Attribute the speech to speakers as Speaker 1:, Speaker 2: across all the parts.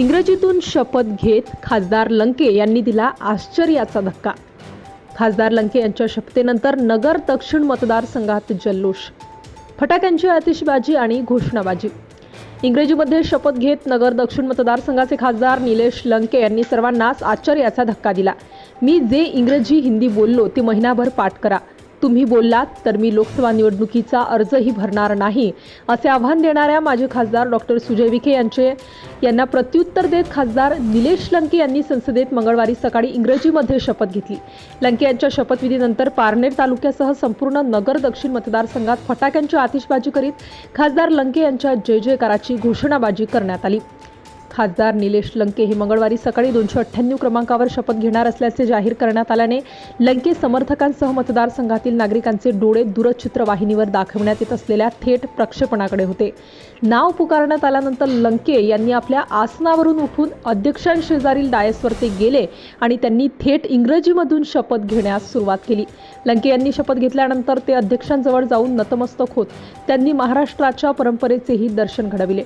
Speaker 1: इंग्रजीतून शपथ घेत खासदार लंके यांनी दिला आश्चर्याचा धक्का. खासदार लंके यांच्या शपथेनंतर नगर दक्षिण मतदारसंघात जल्लोष. फटाक्यांची आतिषबाजी आणि घोषणाबाजी. इंग्रजीमध्ये शपथ घेत नगर दक्षिण मतदारसंघाचे खासदार निलेश लंके यांनी सर्वांनाच आश्चर्याचा धक्का दिला. मी जे इंग्रजी हिंदी बोललो ते महिनाभर पाठ करा. तुम्ही बोललात तर मी लोकसभा निवडणुकीचा अर्जही भरणार नाही असे आव्हान देणाऱ्या माजी खासदार डॉक्टर सुजय विखे यांचे यांना प्रत्युत्तर देत खासदार निलेश लंके यांनी संसदेत मंगळवारी सकाळी इंग्रजीमध्ये शपथ घेतली. लंके यांच्या शपथविधीनंतर पारनेर तालुक्यासह संपूर्ण नगर दक्षिण मतदारसंघात फटाक्यांची आतिषबाजी करीत खासदार लंके यांच्या जय जयकाराची घोषणाबाजी करण्यात आली. खासदार निलेश लंके हे मंगळवारी सकाळी दोनशे अठ्ठ्याण्णव क्रमांकावर शपथ घेणार असल्याचे जाहीर करण्यात आल्याने लंके समर्थकांसह मतदारसंघातील नागरिकांचे डोळे दूरचित्र वाहिनीवर दाखवण्यात येत असलेल्या थेट प्रक्षेपणाकडे होते. नाव पुकारण्यात आल्यानंतर लंके यांनी आपल्या आसनावरून उठून अध्यक्षांशेजारील डायसवर ते गेले आणि त्यांनी थेट इंग्रजीमधून शपथ घेण्यास सुरुवात केली. लंके यांनी शपथ घेतल्यानंतर ते अध्यक्षांजवळ जाऊन नतमस्तक होत त्यांनी महाराष्ट्राच्या परंपरेचेही दर्शन घडविले.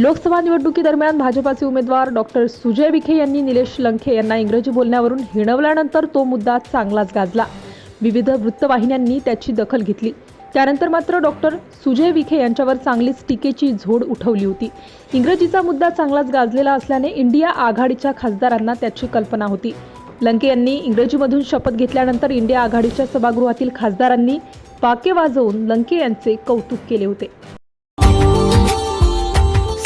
Speaker 1: लोकसभा निवडणुकीदरम्यान भाजपाचे उमेदवार डॉक्टर सुजय विखे यांनी निलेश लंखे यांना इंग्रजी बोलण्यावरून हिणवल्यानंतर तो मुद्दा चांगलाच गाजला. विविध वृत्तवाहिन्यांनी त्याची दखल घेतली. त्यानंतर मात्र डॉक्टर सुजय विखे यांच्यावर चांगलीच टीकेची झोड उठवली होती. इंग्रजीचा मुद्दा चांगलाच गाजलेला असल्याने इंडिया आघाडीच्या खासदारांना त्याची कल्पना होती. लंके यांनी इंग्रजीमधून शपथ घेतल्यानंतर इंडिया आघाडीच्या सभागृहातील खासदारांनी पाके वाजवून लंके यांचे कौतुक केले होते.